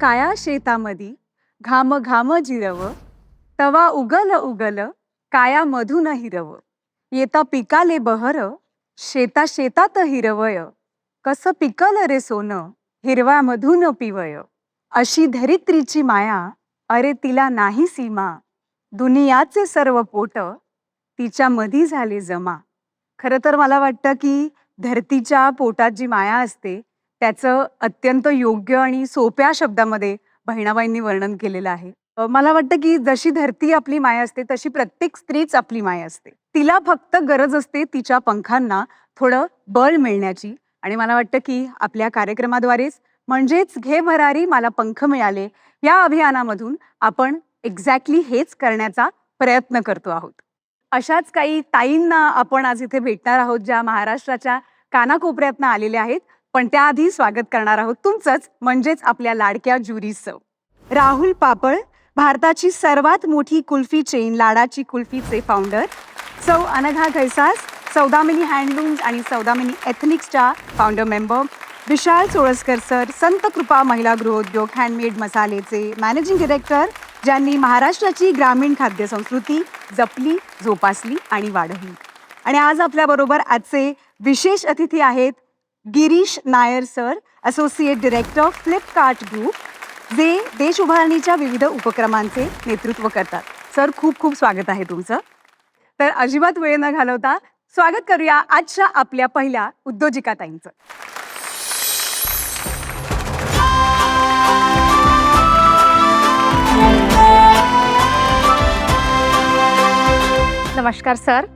काया शेतामधी? घाम घाम जिरव तवा उगल उगल काया मधून हिरव. येता पिकाले बहर शेता शेतात हिरवय. कस पिकल रे सोन हिरव्यामधून पिवय. अशी धरित्रीची माया अरे तिला नाही सीमा. दुनियाचे सर्व पोट तिच्या मधी झाले जमा. खरं तर मला वाटतं की धरतीच्या पोटात जी माया असते त्याचं अत्यंत योग्य आणि सोप्या शब्दामध्ये बहिणाबाईंनी वर्णन केलेलं आहे. अ, मला वाटतं की जशी धरती आपली माया असते तशी प्रत्येक स्त्रीच आपली माया असते. तिला फक्त गरज असते तिच्या पंखांना थोडं बळ मिळण्याची. आणि मला वाटतं की आपल्या कार्यक्रमाद्वारेच म्हणजेच घे भरारी मला पंख मिळाले या अभियानामधून आपण एक्झॅक्टली हेच करण्याचा प्रयत्न करतो आहोत. अशाच काही ताईंना आपण आज इथे भेटणार आहोत ज्या महाराष्ट्राच्या कानाकोपऱ्यातनं आलेल्या आहेत. पण त्याआधी स्वागत करणार आहोत तुमचंच म्हणजेच आपल्या लाडक्या ज्युरीचं. राहुल पापळ भारताची सर्वात मोठी कुल्फी चेन लाडाची कुल्फीचे फाउंडर सौ अनघा घैसास सौदामिनी हँडलूम्स आणि Saudamini एथनिक्सच्या founder member Vishal Cholaskar sir Sant Kripa Mahila Gruhodyog handmade मसालेचे managing director ज्यांनी महाराष्ट्राची ग्रामीण खाद्य संस्कृती जपली जोपासली आणि वाढवली. आणि आज आपल्याबरोबर आजचे विशेष अतिथी आहेत Girish Nair sir associate director Flipkart group जे देश उभारणीच्या विविध उपक्रमांचे नेतृत्व करतात. सर खूप खूप स्वागत आहे तुमचं. तर अजिबात वेळ न घालवता स्वागत करूया आजच्या आपल्या पहिल्या उद्योजिका ताईंचं. नमस्कार सर.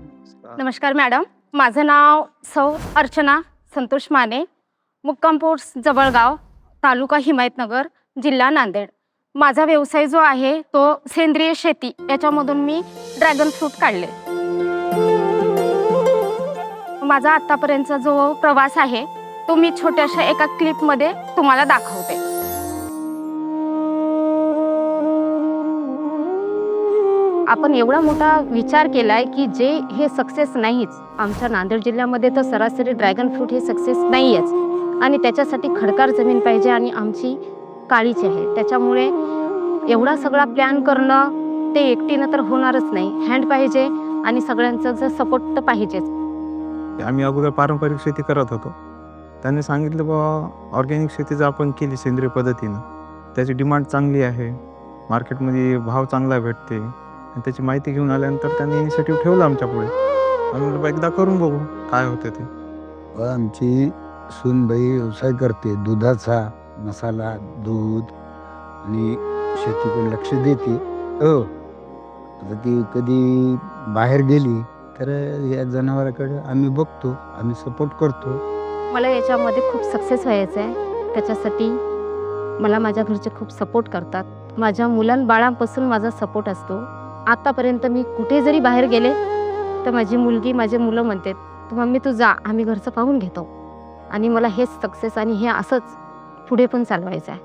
नमस्कार मॅडम. माझं नाव सौ अर्चना. संतोष माने मुक्काम पोस्ट जवळगाव तालुका हिमायतनगर जिल्हा नांदेड. माझा व्यवसाय जो आहे तो सेंद्रिय शेती याच्यामधून मी ड्रॅगन फ्रूट काढले. माझा आतापर्यंतचा जो प्रवास आहे तो मी छोट्याशा एका क्लिपमध्ये तुम्हाला दाखवते. आपण एवढा मोठा विचार केलाय की जे हे सक्सेस नाहीच. आमच्या नांदेड जिल्ह्यामध्ये तर सरासरी ड्रॅगन फ्रूट हे सक्सेस नाहीच आणि त्याच्यासाठी खडकार जमीन पाहिजे आणि आमची काळीची आहे. त्याच्यामुळे एवढा सगळा प्लॅन करणं ते एकटीनं तर होणारच नाही. हँड पाहिजे आणि सगळ्यांचं जर सपोर्ट तर पाहिजेच. आम्ही अगोदर पारंपरिक शेती करत होतो. त्यांनी सांगितलं बाबा ऑर्गॅनिक शेती जर आपण केली सेंद्रिय पद्धतीनं त्याची डिमांड चांगली आहे. मार्केटमध्ये भाव चांगला भेटते. आणि त्याची माहिती घेऊन आल्यानंतर त्यांनी इनिशिएटिव्ह ठेवला आमच्या पुढे. आम्ही एकदा करून बघू काय होते ते. व आमची सूनबाई व्यवसाय करते दुधाचा मसाला दूध आणि शेतीकडे लक्ष देते. हो. आता ती कधी बाहेर गेली तर या जनावराकडे आम्ही बघतो आम्ही सपोर्ट करतो. मला याच्यामध्ये खूप सक्सेस व्हायचं आहे. त्याच्यासाठी मला माझ्या घरचे खूप सपोर्ट करतात. माझ्या मुलांबाळांपासून माझा सपोर्ट असतो. आतापर्यंत मी कुठे जरी बाहेर गेले तर माझी मुलगी माझे मुलं म्हणते तू मम्मी तू जा आम्ही घरचं पाहून घेतो. आणि मला हेच सक्सेस आणि हे असंच पुढे पण चालवायचं आहे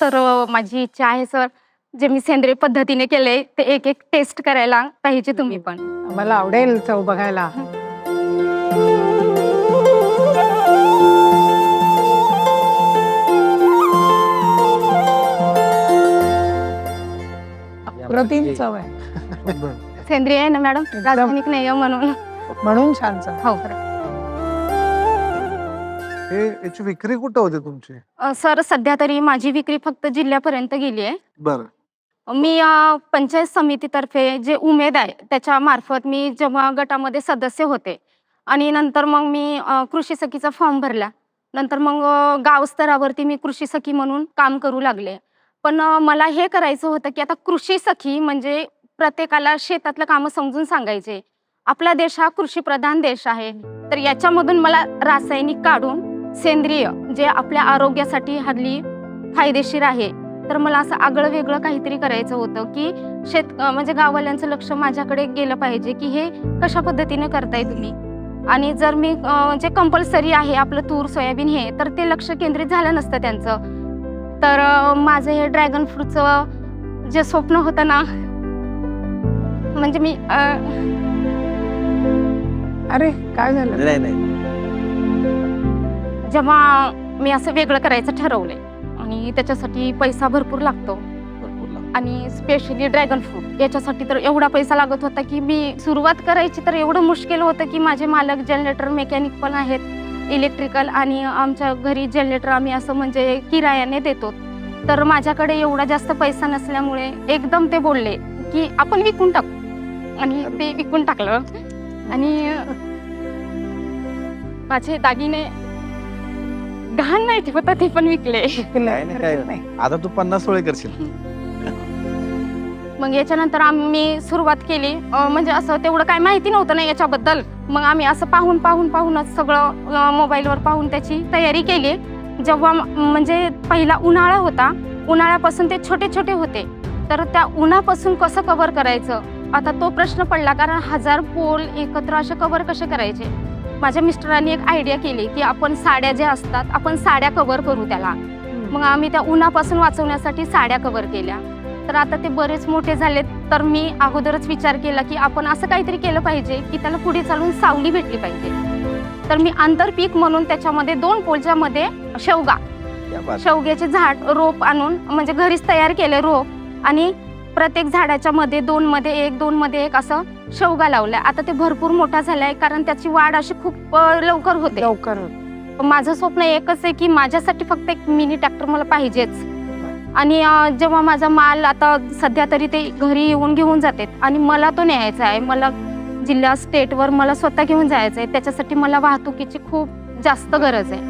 तर माझी इच्छा आहे सर जे मी सेंद्रिय पद्धतीने केले ते एक एक टेस्ट करायला पाहिजे तुम्ही पण. मला आवडेल चव बघायला. अप्रतिम चव आहे. सेंद्रिय आहे ना मॅडम? रासायनिक नाही आहे म्हणून. म्हणून छान चव. हो हे याची विक्री कुठं होते तुमची? अ, सर सध्या तरी माझी विक्री फक्त जिल्ह्यापर्यंत गेली आहे. बरं. मी अ, पंचायत समितीतर्फे जे उमेद आहे त्याच्या मार्फत मी जेव्हा गटामध्ये सदस्य होते आणि नंतर मग मी अ, कृषी सखीचा फॉर्म भरला. नंतर मग अ, गाव स्तरावरती मी कृषी सखी म्हणून काम करू लागले. पण मला हे करायचं होतं की आता कृषी सखी म्हणजे प्रत्येकाला शेतातलं कामं समजून सांगायचे. आपला देश हा कृषीप्रधान देश आहे. तर याच्यामधून मला रासायनिक काढून सेंद्रिय जे आपल्या आरोग्यासाठी हल्ली फायदेशीर आहे. तर मला असं आगळं वेगळं काहीतरी करायचं होतं की शेत म्हणजे गाववाल्यांचं लक्ष माझ्याकडे गेलं पाहिजे की हे कशा पद्धतीने करताय तुम्ही? आणि जर मी जे कंपल्सरी आहे आपलं तूर सोयाबीन हे तर ते लक्ष केंद्रित झालं नसतं त्यांचं. तर माझं हे ड्रॅगन फ्रूटचं जे स्वप्न होतं ना म्हणजे मी अं, अरे काय झालं? नाही नाही. जेव्हा मी असं वेगळं करायचं ठरवलंय आणि त्याच्यासाठी पैसा भरपूर लागतो. आणि स्पेशली ड्रॅगन फ्रूट याच्यासाठी तर एवढा पैसा लागत होता की मी सुरुवात करायची तर एवढं मुश्किल होतं की माझे मालक जनरेटर मेकॅनिक पण आहेत. इलेक्ट्रिकल आणि आमच्या घरी जनरेटर आम्ही असं म्हणजे किरायाने देतो. तर माझ्याकडे एवढा जास्त पैसा नसल्यामुळे एकदम ते बोलले की आपण विकून टाकू. आणि ते विकून टाकलं. आणि माझे दागिने घाण नाही ठेवत ते पण विकले. नाही. आता तू पन्नास सोळे करशील. मग याच्यानंतर आम्ही सुरुवात केली. म्हणजे असं तेवढं काय माहिती नव्हतं ना याच्याबद्दल. मग आम्ही असं पाहून पाहून पाहूनच सगळं मोबाईलवर पाहून त्याची तयारी केली. जेव्हा म्हणजे पहिला उन्हाळा होता. उन्हाळ्यापासून ते छोटे छोटे होते. तर त्या उन्हापासून कसं कव्हर करायचं? आता तो प्रश्न पडला कारण हजार पोल एकत्र असे कव्हर कसे करायचे? माझ्या मिस्टरांनी एक आयडिया केली की आपण साड्या ज्या असतात आपण साड्या कव्हर करू त्याला. मग आम्ही त्या उन्हापासून वाचवण्यासाठी साड्या कव्हर केल्या. तर आता ते बरेच मोठे झालेत. तर मी अगोदरच विचार केला की आपण असं काहीतरी केलं पाहिजे की त्याला पुढे चालून सावली भेटली पाहिजे. तर मी आंतरपीक म्हणून त्याच्यामध्ये दोन पोलच्या मध्ये शेवगा. शेवग्याचे झाड रोप आणून म्हणजे घरीच तयार केले रोप. आणि प्रत्येक झाडाच्या मध्ये दोन मध्ये एक दोन मध्ये एक असं शेवगा लावलाय. आता ते भरपूर मोठा झालाय कारण त्याची वाढ अशी खूप लवकर होते. लवकर माझं स्वप्न एकच आहे की माझ्यासाठी फक्त एक मिनी ट्रॅक्टर मला पाहिजेच. आणि जेव्हा माझा माल आता सध्या तरी ते घरी येऊन घेऊन जातात आणि मला तो न्यायचा आहे. मला जिल्हा स्टेटवर मला स्वतः घेऊन जायचं आहे. त्याच्यासाठी मला वाहतुकीची खूप जास्त गरज आहे.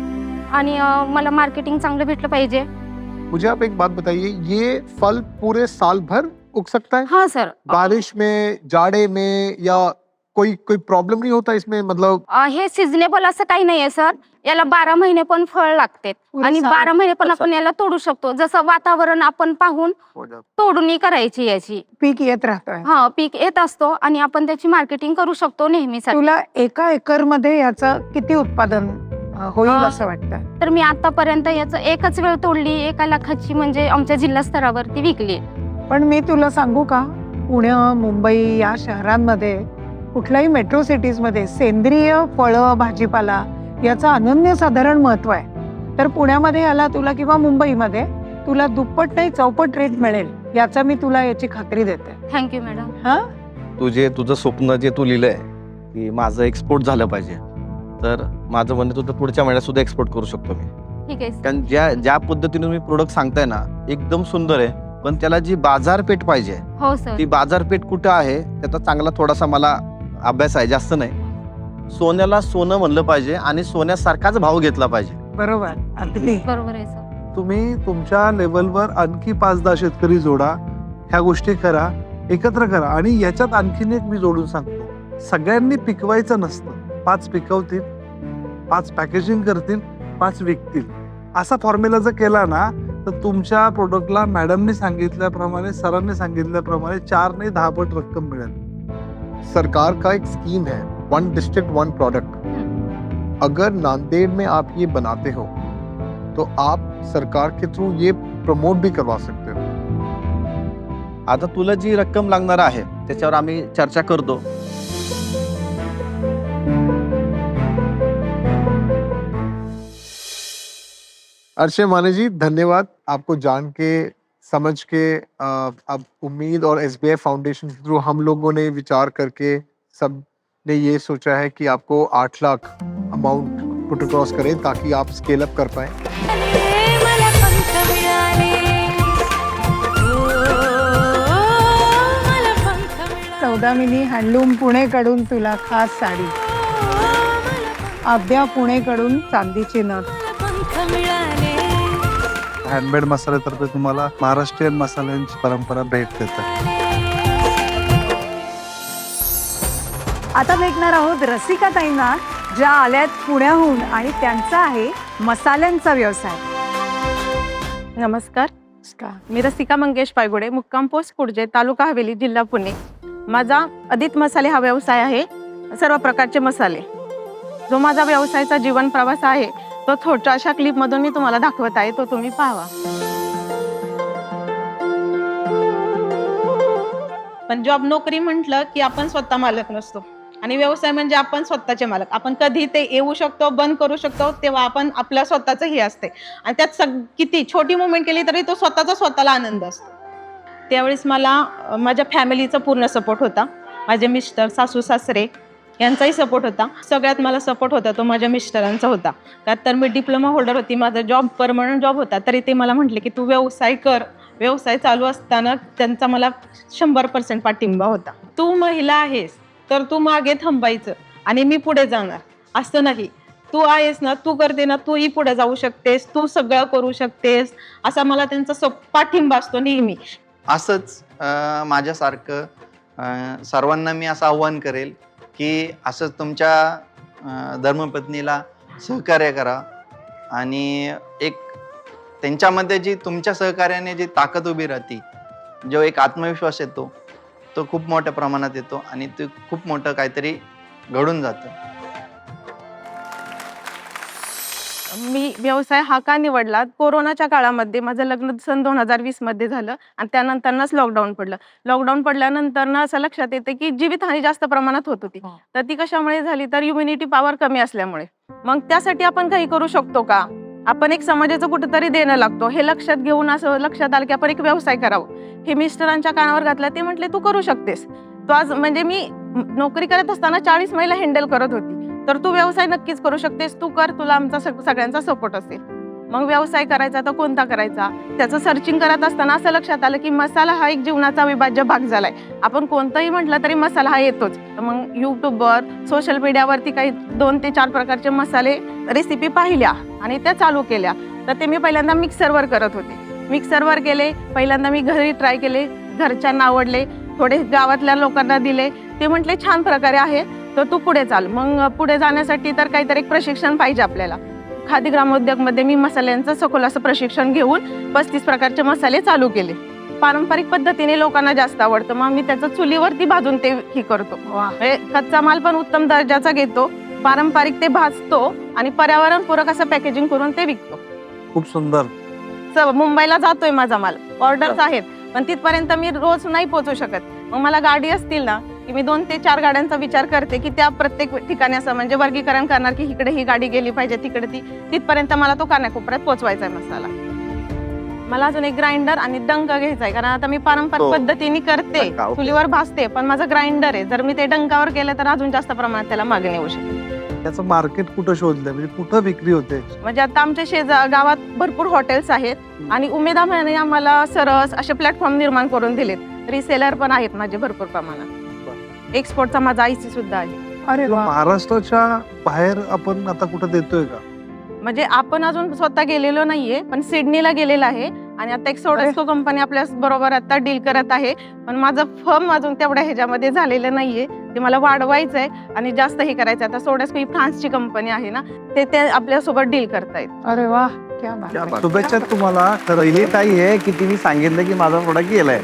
आणि मला मार्केटिंग चांगलं भेटलं पाहिजे. मुझे आप एक बात बताइए ये फल पूरे साल भर उग सकता है? हा सर. बारिश में जाड़े में या कोई कोई प्रॉब्लम नहीं होता इसमें? मतलब अं, हे सिजनेबल असं काही नाहीये सर याला बारा महिने पण फळ लागते. आणि बारा महिने पण आपण याला तोडू शकतो. जसं वातावरण आपण पाहून तोडणी करायची याची. पीक येत राहतोय. हा पीक येत असतो आणि आपण त्याची मार्केटिंग करू शकतो नेहमीसाठी. तुला एका एकरमध्ये याचं किती उत्पादन अ, होईल अ, असं वाटतं? तर मी आतापर्यंत याचं एकच वेळ तोडली. एका लाखाची म्हणजे आमच्या जिल्हा स्तरावरती विकली. पण मी तुला सांगू का? पुणे मुंबई या शहरांमध्ये कुठल्याही मेट्रो सिटीजमध्ये सेंद्रिय फळं भाजीपाला याचं अनन्यसाधारण महत्त्व आहे. तर पुण्यामध्ये याला तुला किंवा मुंबईमध्ये तुला दुप्पट नाही चौपट रेट मिळेल याचा मी तुला याची खात्री देते. थँक्यू मॅडम हा? तुझे तुझं स्वप्न जे तू लिहिलंय की माझं एक्सपोर्ट झालं पाहिजे तर माझं म्हणणं तुझं पुढच्या महिन्यात सुद्धा एक्सपोर्ट करू शकतो मी. ठीक आहे कारण ज्या ज्या पद्धतीने तुम्ही प्रोडक्ट सांगताय ना एकदम सुंदर आहे पण त्याला जी बाजारपेठ पाहिजे हो सर ती बाजारपेठ कुठं आहे त्याचा चांगला थोडासा मला अभ्यास आहे जास्त नाही. सोन्याला सोनं म्हणलं पाहिजे आणि सोन्यासारखाच भाव घेतला पाहिजे. बरोबर. अगदी. बरोबर आहे सर. तुम्ही तुमच्या लेवलवर आणखी पाच दहा शेतकरी जोडा ह्या गोष्टी करा एकत्र करा आणि याच्यात आणखीन एक मी जोडून सांगतो. सगळ्यांनी पिकवायचं नसतं. पाच पिकवतील पाच पॅकेजिंग करतील पाच विकतील. असा फॉर्म्युला जर केला ना तर तुमच्या प्रोडक्टला मॅडमने सांगितल्याप्रमाणे सरांनी सांगितल्याप्रमाणे चार नाही दहा पट रक्कम मिळेल. सरकार का एक स्कीम है वन डिस्ट्रिक्ट वन प्रोडक्ट अगर नांदेड़ में आप ये बनाते हो तो आप सरकार के थ्रू ये प्रमोट भी करवा सकते हो। आता तुला जी रक्कम लागणार आहे त्याच्यावर आम्ही चर्चा करतो. अर्षे माने जी धन्यवाद आपको जान के समझ के अब उम्मीद और एस फाउंडेशन के थ्रू हम लोगों ने विचार करके सब ने ये सोचा है कि आपको आठ लाख अमाउंट पुट क्रॉस करें ताकि आप स्केल अप कर पाए। चौदा मिनी हँडलूम पुणेकडून तुला खास साडी. अभ्या पुणेकडून चांदीची नथ. हँडमेड मसाल्यातर्फे तुम्हाला महाराष्ट्रीयन मसाल्यांची परंपरा भेट देतात आता भेटणार आहोत रसिका ताईंना ज्या आल्यात पुण्याहून आणि त्यांचा आहे मसाल्यांचा व्यवसाय. नमस्कार? मी रसिका मंगेश पायगुडे मुक्काम पोस्ट कुडजे तालुका हवेली जिल्हा पुणे. माझा अदित मसाले हा व्यवसाय आहे सर्व प्रकारचे मसाले. जो माझा व्यवसायाचा जीवन प्रवास आहे तो छोट्याशा क्लिपमधून मी तुम्हाला दाखवत आहे तो तुम्ही पाहावा पण जॉब नोकरी म्हटलं की आपण स्वतः मालक नसतो. आणि व्यवसाय म्हणजे आपण स्वतःचे मालक. आपण कधी ते येऊ शकतो बंद करू शकतो तेव्हा आपण आपल्या स्वतःचं हे असते. आणि त्यात सग किती छोटी मुवमेंट केली तरी तो स्वतःचा स्वतःला आनंद असतो. त्यावेळेस मला माझ्या फॅमिलीचा पूर्ण सपोर्ट होता. माझे मिस्टर सासू सासरे यांचाही सपोर्ट होता. सगळ्यात मला सपोर्ट होता तो माझ्या मिस्टरांचा होता. का तर मी डिप्लोमा होल्डर होती. माझा जॉब परमनंट जॉब होता. तरी ते मला म्हटले की तू व्यवसाय कर. व्यवसाय चालू असताना त्यांचा मला शंभर पर्सेंट पाठिंबा होता. तू महिला आहेस तर तू मागे थांबायचं आणि मी पुढे जाणार. असं नाही. तू आहेस ना तू करते ना तूही पुढे जाऊ शकतेस. तू सगळं करू शकतेस. असा मला त्यांचा स पाठिंबा असतो नेहमी. असंच माझ्यासारखं सर्वांना मी असं आव्हान करेल. की असंच तुमच्या धर्मपत्नीला सहकार्य करा आणि एक त्यांच्यामध्ये जी तुमच्या सहकार्याने जी ताकद उभी राहते जो एक आत्मविश्वास येतो तो खूप मोठ्या प्रमाणात येतो आणि ते खूप मोठं काहीतरी घडून जातं. मी व्यवसाय हा का निवडला? कोरोनाच्या काळामध्ये माझं लग्न सन दोन हजार वीसमध्ये झालं आणि त्यानंतरच लॉकडाऊन पडलं. लॉकडाऊन पडल्यानंतर असं लक्षात येतं की जीवितहानी जास्त प्रमाणात होत होती. हो. तर ती कशामुळे झाली? तर इम्युनिटी पॉवर कमी असल्यामुळे. मग त्यासाठी आपण काही करू शकतो का? आपण एक समाजाचं कुठेतरी देणं लागतो. हे लक्षात घेऊन असं लक्षात आलं की आपण एक व्यवसाय करावं. हे मिस्टरांच्या कानावर घातलं ते म्हटले तू करू शकतेस. तो आज म्हणजे मी नोकरी करत असताना चाळीस महिला हँडल करत होती. तर तू व्यवसाय नक्कीच करू शकतेस. तू कर तुला आमचा सगळ्यांचा सपोर्ट असेल. मग व्यवसाय करायचा तर कोणता करायचा? त्याचं सर्चिंग करत असताना असं लक्षात आलं की मसाला हा एक जीवनाचा अविभाज्य भाग झालाय. आपण कोणताही म्हटलं तरी मसाला हा येतोच. मग युट्यूबवर सोशल मीडियावरती काही दोन ते चार प्रकारचे मसाले रेसिपी पाहिल्या आणि त्या चालू केल्या. तर ते मी पहिल्यांदा मिक्सरवर करत होते. मिक्सरवर गेले पहिल्यांदा मी घरी ट्राय केले घरच्यांना आवडले थोडे गावातल्या लोकांना दिले. ते म्हटले छान प्रकारे आहे. तर तू पुढे चाल. मग पुढे जाण्यासाठी तर काहीतरी एक प्रशिक्षण पाहिजे आपल्याला. खादी ग्रामोद्योगमध्ये मी मसाल्यांचं सखोल असं प्रशिक्षण घेऊन पस्तीस प्रकारचे मसाले चालू केले. पारंपरिक पद्धतीने लोकांना जास्त आवडतं. मग मी त्याचं चुलीवरती भाजून ते हे करतो. म्हणजे कच्चा माल पण उत्तम दर्जाचा घेतो. पारंपरिक ते भाजतो आणि पर्यावरणपूरक असं पॅकेजिंग करून ते विकतो. खूप सुंदर. मुंबईला जातोय माझा माल. ऑर्डर्स आहेत. पण तिथपर्यंत मी रोज नाही पोहोचू शकत. मग मला गाडी असतील ना की मी दोन ते चार गाड्यांचा विचार करते की त्या प्रत्येक ठिकाणी असं म्हणजे वर्गीकरण करणार की इकडे ही गाडी गेली पाहिजे तिकडे ती. तिथपर्यंत मला तो कानाकोपऱ्यात पोहोचवायचा आहे मसाला. मला अजून एक ग्राइंडर आणि डंक घ्यायचा आहे कारण आता मी पारंपरिक हो. पद्धतीने करते. चुलीवर भाजते पण माझं ग्राइंडर आहे. जर मी ते डंकावर केलं तर अजून जास्त प्रमाणात त्याला मागणी येऊ शकते त्याचं मार्केट कुठं शोधलंय म्हणजे कुठं विक्री होते? म्हणजे आता आमच्या शेजा गावात भरपूर हॉटेल्स आहेत आणि उमेदामाने आम्हाला सरस असे प्लॅटफॉर्म निर्माण करून दिलेत. रिसेलर पण आहेत माझे भरपूर प्रमाणात. एक्सपोर्टचा माझा आयसी सुद्धा आहे. अरे वा. महाराष्ट्राच्या बाहेर आपण आता कुठं देतोय का? म्हणजे आपण अजून स्वतः गेलेलो नाहीये पण सिडनीला गेलेला आहे आणि आता एक सोडस्को कंपनी आपल्या बरोबर आता डील करत आहे. पण माझं फर्म अजून तेवढ्या ह्याच्यामध्ये झालेलं नाहीये. ते मला वाढवायचं आहे आणि जास्त हे करायचं आहे आता सोडस्को ही फ्रान्सची कंपनी आहे ना ते ते आपल्यासोबत डील करतायत. अरे वा क्या बात. शुभेच्छा तुम्हाला. पहिली ताई आहे की तिने सांगितलं की माझा प्रोडक्ट गेलाय.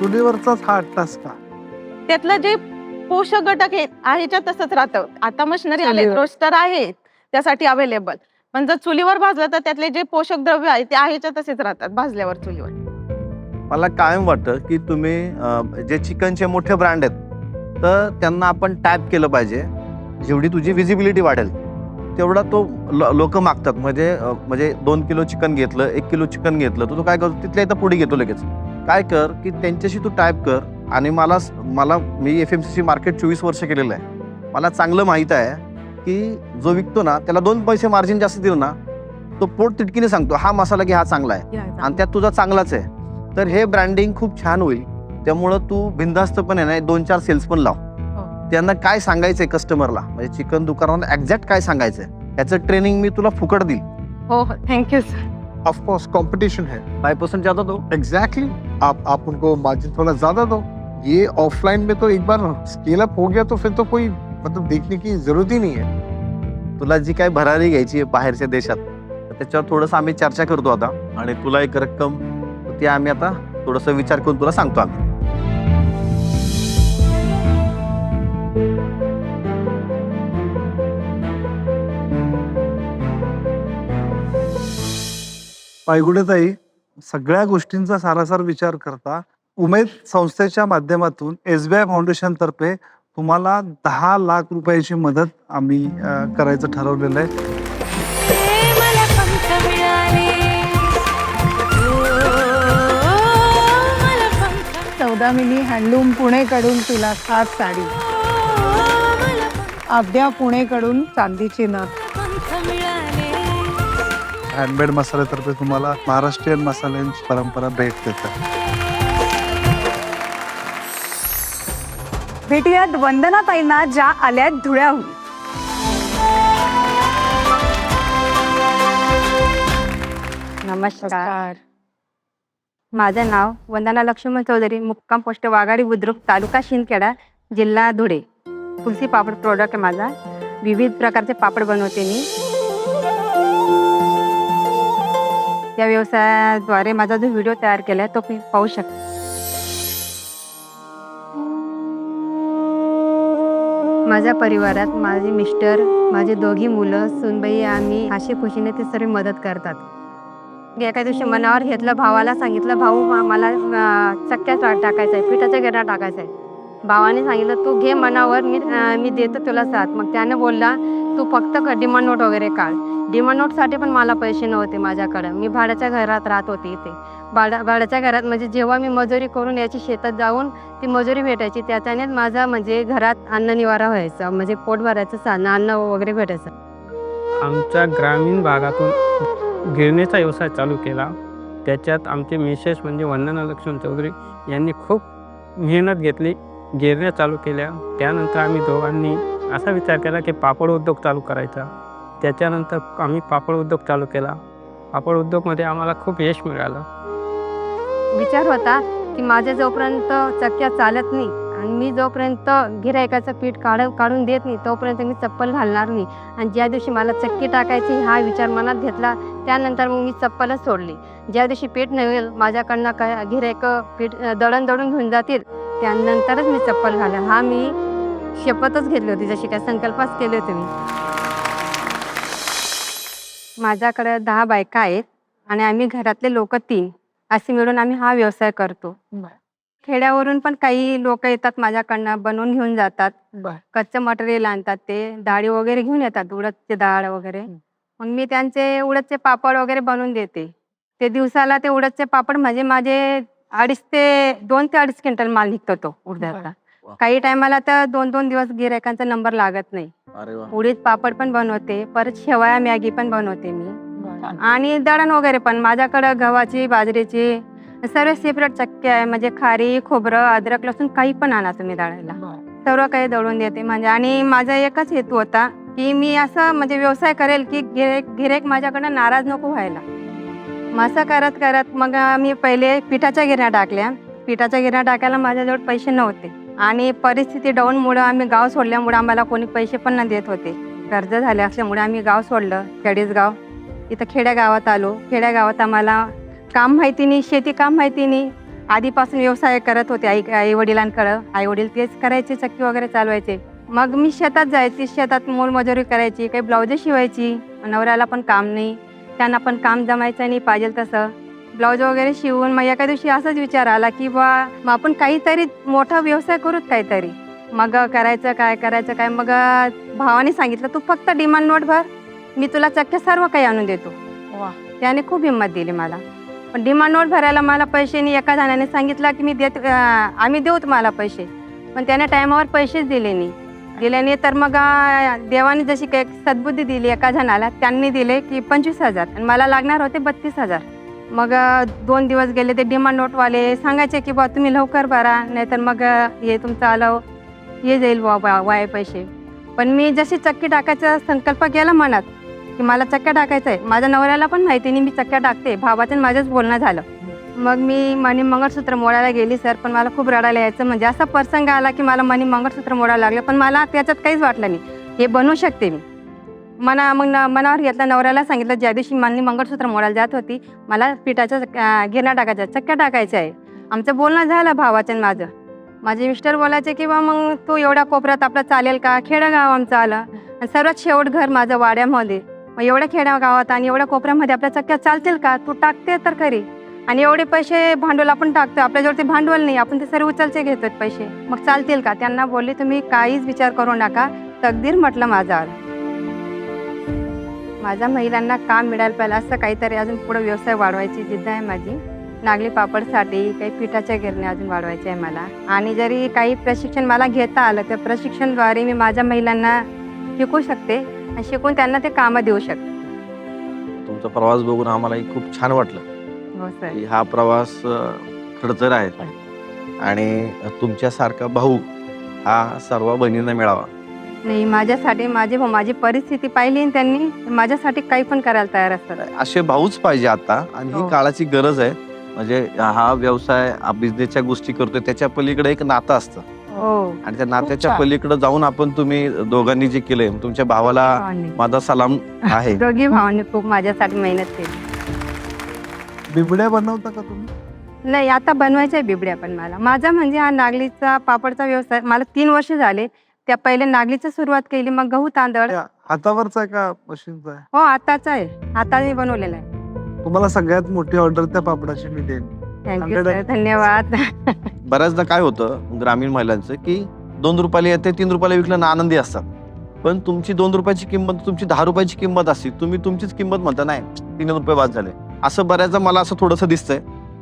चुलीवरचाच हा अट्टास का त्यातलं जे पोषक घटक आहेत आहेच्या तसंच राहतं. आता मशिनरी आले. रोस्टर आहेत त्यासाठी अवेलेबल पण जर चुलीवर भाजलं तर त्यातले जे पोषक द्रव्य आहेत ते आहेच्या तसेच राहतात भाजल्यावर चुलीवर. मला कायम वाटतं की तुम्ही जे चिकनचे मोठे ब्रँड आहेत तर त्यांना आपण टॅप केलं पाहिजे. जेवढी तुझी विजिबिलिटी वाढेल तेवढा तो लोक मागतात. म्हणजे म्हणजे दोन किलो चिकन घेतलं एक किलो चिकन घेतलं तर तू काय करतो? तिथल्या इथं पुढे घेतो लगेच. काय कर की त्यांच्याशी तू टाईप कर. आणि मला मला मी F M C C market चोवीस वर्ष केलेलं आहे. मला चांगलं माहीत आहे की जो विकतो ना त्याला दोन पैसे मार्जिन जास्त दिलं ना तो पोट तिटकीने सांगतो हा मसाला की हा चांगला आहे. आणि त्यात तुझा चांगलाच आहे. तर हे ब्रँडिंग खूप छान होईल. त्यामुळं तू बिंदास्त पण आहे ना दोन चार सेल्स पण लाव. त्यांना काय सांगायचंय कस्टमरला म्हणजे चिकन दुकानाला एक्झॅक्ट काय सांगायचंय? याचं ट्रेनिंग मी तुला फुकट देईल. हो हो. Thank you sir of course competition है। फाइव पर्सेंट ज्यादा दो। एग्जैक्टली आप आप उनको मार्जिन थोड़ा ज्यादा दो। ये ऑफलाइन में तो एक बार स्केल अप हो गया तो फिर तो कोई मतलब देखने की जरूरत ही नहीं है। तुला जी काय भरारी घ्यायची आहे बाहेरच्या देशात? तर त्याच्यावर थोडंसं आम्ही चर्चा करतो आता. आणि तुला एक रक्कम ती आम्ही आता थोडंसं विचार करून तुला सांगतो आम्ही. पायगुडेताई सगळ्या गोष्टींचा सारासार विचार करता उमेद संस्थेच्या माध्यमातून एस बी आय फाउंडेशन तर्फे तुम्हाला दहा लाख रुपयाची मदत आम्ही करायचं ठरवलेलं आहे. मला पंख मिळाले. मला पंख चौदा मिली हँडलूम पुणेकडून तुला सात साडी. आद्या पुणेकडून चांदीची नथ. हँडमेड मसाल्यातर्फे तुम्हाला महाराष्ट्रीयन मसाल्यांची परंपरा भेट देतात भेटूयात वंदना ताईंना ज्या आल्यात धुळ्याहून. नमस्कार. माझं नाव वंदना लक्ष्मण चौधरी मुक्काम पोस्ट वाघाडी बुद्रुक तालुका शिंदखेडा जिल्हा धुळे. तुलसी पापड प्रोडक्ट आहे माझा. विविध प्रकारचे पापड बनवते मी. या व्यवसायाद्वारे माझा जो व्हिडिओ तयार केला आहे तो मी पाहू शकता माझ्या परिवारात माझे मिस्टर माझे दोघी मुलं सुनबाई आम्ही हाशी खुशीने ते सर्व मदत करतात. एका दिवशी मनावर घेतलं भावाला सांगितलं भाऊ मला चक्क्याच टाकायचा आहे पिठाचा गिरणा टाकायचा आहे भावाने सांगितलं तू घे मनावर मी मी देतो तुला साथ. मग त्याने बोलला तू फक्त डिमांड नोट वगैरे काढ. डिमांड नोटसाठी पण मला पैसे नव्हते माझ्याकडं. मी भाड्याच्या घरात राहत होते इथे. भाडा भाड्याच्या घरात म्हणजे जेव्हा मी मजुरी करून याची शेतात जाऊन ती मजुरी भेटायची त्याच्यानेच माझा म्हणजे घरात अन्न निवारा व्हायचा म्हणजे पोट भरायचं साधनं अन्न वगैरे भेटायचं. आमच्या ग्रामीण भागातून गिरणीचा व्यवसाय चालू केला. त्याच्यात आमचे मिसेस म्हणजे वंदना लक्ष्मण चौधरी यांनी खूप मेहनत घेतली. गिरण्या चालू केल्या. त्यानंतर आम्ही दोघांनी असा विचार केला की पापड उद्योग चालू करायचा. त्याच्यानंतर आम्ही पापड उद्योग चालू केला. पापड उद्योगमध्ये आम्हाला खूप यश मिळालं. विचार होता की माझ्या जोपर्यंत चक्क्या चालत नाही आणि मी जोपर्यंत गिरायकाचं पीठ काढ काढून देत नाही तोपर्यंत मी चप्पल घालणार नाही. आणि ज्या दिवशी मला चक्की टाकायची हा विचार मनात घेतला त्यानंतर मग मी चप्पलच सोडली. ज्या दिवशी पीठ नव्हेल माझ्याकडनं काय गिरायक पीठ दळण दळून घेऊन जातील त्यानंतरच मी चप्पल घालेल हा मी शपथच घेतली होती जशी काय संकल्पच केले होते मी. माझ्याकडे दहा बायका आहेत आणि आम्ही घरातले लोक तीन. असे मिळून आम्ही हा व्यवसाय करतो. खेड्यावरून पण काही लोक येतात माझ्याकडनं बनवून घेऊन जातात. कच्चं मटेरियल आणतात ते डाळी वगैरे घेऊन येतात उडदचे डाळ वगैरे. मग मी त्यांचे उडदचे पापड वगैरे बनवून देते. ते दिवसाला ते उडदचे पापड म्हणजे माझे अडीच ते दोन ते अडीच क्विंटल माल निघतो तो उडदाचा. वा. काही टायमाला तर दोन दोन दिवस गिरायकांचा नंबर लागत नाही. अरे वा. उडीद पापड पण बनवते परत शेवया मॅगी पण बनवते मी. आणि दळण वगैरे पण माझ्याकडं गव्हाची बाजरीची सर्व सेपरेट चक्के आहे म्हणजे खारी खोबरं अद्रक लसूण काही पण आणा तुम्ही दळायला. सर्व काही दळून देते म्हणजे आणि माझा एकच हेतू होता की मी असं म्हणजे व्यवसाय करेल की गिरेक गिरेक माझ्याकडनं नाराज नको व्हायला. मासा करत करत मग मी पहिले पिठाच्या गिरण्या टाकल्या. पिठाच्या गिरण्या टाकायला माझ्याजवळ पैसे नव्हते. आणि परिस्थिती डाऊनमुळं आम्ही गाव सोडल्यामुळं आम्हाला कोणी पैसे पण न देत होते. कर्ज झाले असल्यामुळे आम्ही गाव सोडलं. खेडीस गाव इथं खेड्या गावात आलो. खेड्या गावात आम्हाला काम माहिती नाही शेती काम माहिती नाही. आधीपासून व्यवसाय करत होते आई आई वडिलांकडं आई वडील तेच करायचे चक्की वगैरे चालवायचे. मग मी शेतात जायची. शेतात मोलमजुरी करायची काही ब्लाउजं शिवायची. नवऱ्याला पण काम नाही. त्यांना पण काम जमायचं नाही पाहिजे तसं. ब्लाऊज वगैरे शिवून मग एका दिवशी असाच विचार आला की बा मग आपण काहीतरी मोठा व्यवसाय करूत काहीतरी. मग करायचं काय करायचं काय? मग भावाने सांगितलं तू फक्त डिमांड नोट भर. मी तुला चक्क सर्व काही आणून देतो. वा. त्याने खूप हिंमत दिली मला. पण डिमांड नोट भरायला मला पैसे नाही. एका जणाने सांगितलं की मी देत आम्ही देऊ तुम्हाला पैसे. पण त्याने टायमावर पैसेच दिले नाही. गेल्याने तर मग देवाने जशी काही सद्बुद्धी दिली एका जणाला त्यांनी दिले की पंचवीस हजार. आणि मला लागणार होते बत्तीस हजार. मग दोन दिवस गेले ते डिमांड नोटवाले सांगायचे की बा तुम्ही लवकर भरा नाहीतर मग हे तुमचं आलं हे जाईल बा वाय पैसे. पण मी जशी चक्की टाकायचा संकल्प केला मनात की मला चक्क्या टाकायचं आहे माझ्या नवऱ्याला पण माहिती नाही मी चक्क्या टाकते. भावाचं माझंच बोलणं झालं. मग मी मनी मंगळसूत्र मोडायला गेली सर. पण मला खूप रडायला यायचं. म्हणजे असा प्रसंग आला की मला मनी मंगळसूत्र मोडायला लागलं. पण मला त्याच्यात काहीच वाटलं नाही. हे बनवू शकते मी. मना मग न- मनावर घेतलं नवऱ्याला सांगितलं ज्या दिवशी मणी मंगळसूत्र मोडायला जात होती मला पिठाच्या अं, गिरणा टाकायच्या चक्क्या टाकायच्या आहे. आमचं बोलणं झालं भावाचं आणि माझं. माझे मिस्टर बोलायचे की बा मग तू एवढ्या कोपऱ्यात आपलं चालेल का? खेडेगाव आमचं आलं. आणि सर्वात शेवट घर माझं वाड्यामध्ये. मग एवढ्या खेड्या गावात आणि एवढ्या कोपऱ्यामध्ये आपल्या चक्क्या चालतील का? तू टाकते तर खरी. आणि एवढे पैसे भांडवल आपण टाकतो आपल्याजवळ ते भांडवल नाही आपण ते सर्व उचलचे घेतोय पैसे. मग चालतील का? त्यांना बोलले तुम्ही काहीच विचार करू नका. तकदीर म्हटलं माझा माझ्या महिलांना काम मिळायला पाहिजे असं काहीतरी अजून पुढे व्यवसाय वाढवायची जिद्द आहे माझी. नागली पापडसाठी काही पिठाच्या गिरण्या अजून वाढवायच्या आहे मला. आणि जरी काही प्रशिक्षण मला घेता आलं तर प्रशिक्षणद्वारे मी माझ्या महिलांना शिकू शकते आणि शिकून त्यांना ते कामं देऊ शकते. तुमचा प्रवास बघून आम्हालाही खूप छान वाटलं. हो की हा प्रवास अ, खडतर आहे. आणि तुमच्यासारखा भाऊ हा सर्व बहिणींना मिळावा. नाही माझ्यासाठी माझी माझी परिस्थिती पाहिली आणि त्यांनी माझ्यासाठी काही पण करायला तयार असतात. असे भाऊच पाहिजे आता आणि ही हो. काळाची गरज आहे. म्हणजे हा व्यवसाय हा बिझनेसच्या गोष्टी करतोय त्याच्या पलीकडे एक नातं असतं. हो. आणि त्या नात्याच्या छान. पलीकडे जाऊन आपण तुम्ही दोघांनी जे केलंय तुमच्या भावाला भावांनी. माझा सलाम आहे. दोघी भावांनी खूप माझ्यासाठी मेहनत केली. बिबड्या बनवता का तुम्ही? नाही आता बनवायच्या आहे बिबड्या पण मला. माझा म्हणजे हा नागलीचा पापडचा व्यवसाय मला तीन वर्ष झाले. त्या पहिले नागलीची सुरुवात केली मग गहू तांदळ. त्या हातावरचा आहे का मशीनचा आहे? हो आताच आहे. हाताने बनवलेला आहे. तुम्हाला सगळ्यात मोठी ऑर्डर त्या पापडाची मी देईन. थँक्यू सर धन्यवाद. बऱ्याचदा काय होतं ग्रामीण महिलांचं की दोन रुपयाला येते तीन रुपयाला विकलं ना आनंदी असतात. पण तुमची दोन रुपयाची किंमत तुमची दहा रुपयाची किंमत असते तुम्ही तुमचीच किंमत म्हणता नाही तीन रुपये बाद झाले. असं बऱ्याचदा मला असं थोडंसं दिसतंय.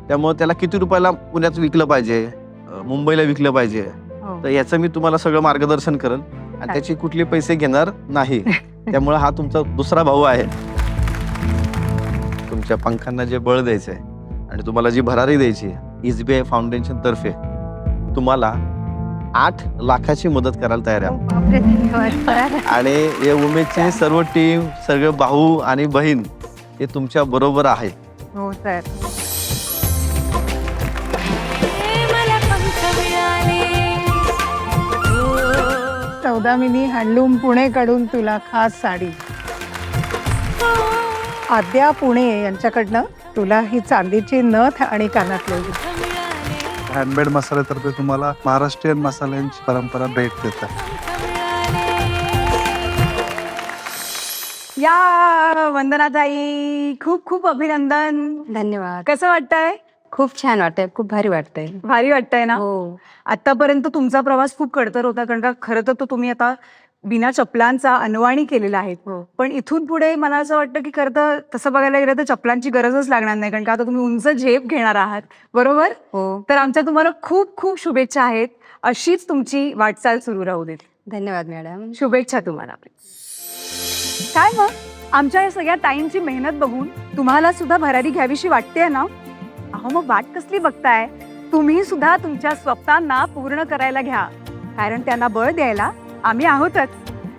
त्यामुळे त्याला किती रुपयाला पुण्यात विकलं पाहिजे मुंबईला विकलं पाहिजे हो. तर याचं मी तुम्हाला सगळं मार्गदर्शन करेन. आणि त्याचे कुठले पैसे घेणार नाही. त्यामुळे हा तुमचा दुसरा भाऊ आहे. तुमच्या पंखांना जे बळ द्यायचंय आणि तुम्हाला जी भरारी द्यायची एसबीआय फाउंडेशन तर्फे तुम्हाला आठ लाखाची मदत करायला तयार आहे. आणि या उमेदचे सर्व टीम सगळे भाऊ आणि बहीण हे तुमच्या बरोबर आहेत हो सर. हो सौदामिनी हँडलूम पुणेकडून तुला खास साडी. आद्या पुणे यांच्याकडनं तुला ही चांदीची नथ आणि कानातले. हँडमेड मसाल्यातर्फे तुम्हाला महाराष्ट्रीयन मसाल्यांची परंपरा भेट देतात. या वंदनाताई खूप खूप अभिनंदन. धन्यवाद. कसं वाटतंय? खूप छान वाटतंय खूप भारी वाटतंय. भारी वाटतंय ना? हो. आतापर्यंत तुमचा प्रवास खूप खडतर होता कारण का खरं तर तो तुम्ही आता बिना चपलांचा अनवाणी केलेला आहे. हो. पण इथून पुढे मला असं वाटतं की खरं तर तसं बघायला गेलं तर चपलांची गरजच लागणार नाही. कारण का आता तुम्ही उंच झेप घेणार आहात. बरोबर? हो. तर आमच्या तुम्हाला खूप खूप शुभेच्छा आहेत. अशीच तुमची वाटचाल सुरू राहू देत. धन्यवाद मॅडम. शुभेच्छा तुम्हाला. काय मग? आमच्या या सगळ्या ताईंची मेहनत बघून तुम्हाला सुद्धा भरारी घ्यावीशी वाटते ना? अहो मग वाट कसली बघताय? तुम्ही सुद्धा तुमच्या स्वप्नांना पूर्ण करायला घ्या. कारण त्यांना बळ द्यायला आम्ही आहोतच.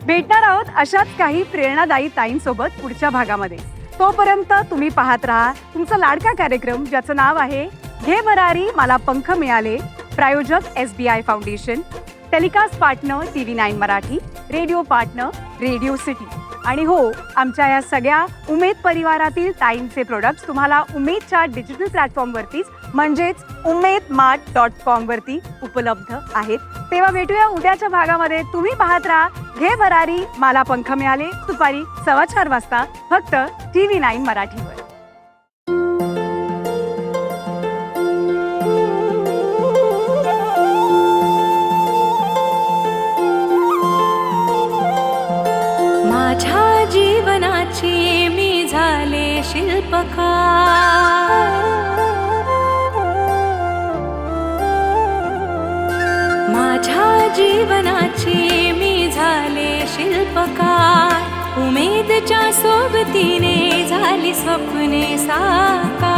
भेटणार आहोत अशाच काही प्रेरणादायी ताईंसोबत पुढच्या भागामध्ये. तोपर्यंत तुम्ही पाहत राहा. तुमचा लाडका कार्यक्रम ज्याचं नाव आहे घे भरारी मला पंख मिळाले प्रायोजक S B I foundation telecast partner T V nine Marathi radio partner radio city. आणि हो आमच्या या सगळ्या उमेद परिवारातील ताईंचे प्रोडक्ट्स तुम्हाला उमेदच्या डिजिटल प्लॅटफॉर्मवरतीच म्हणजेच उमेद मार्ट डॉट कॉम वरती उपलब्ध आहेत तेव्हा भेटूया उद्याच्या भागामध्ये. तुम्ही पाहत राहा. घे भरारी. मला पंख मिळाले. दुपारी सव्वा चार वाजता फक्त टी व्ही नाईन मराठीवर. माझ्या जीवनाची मी झाले शिल्पकार. जीवनाची मी झाले शिल्पकार. उमेदच्या सोबतीने झाली स्वप्ने साकार.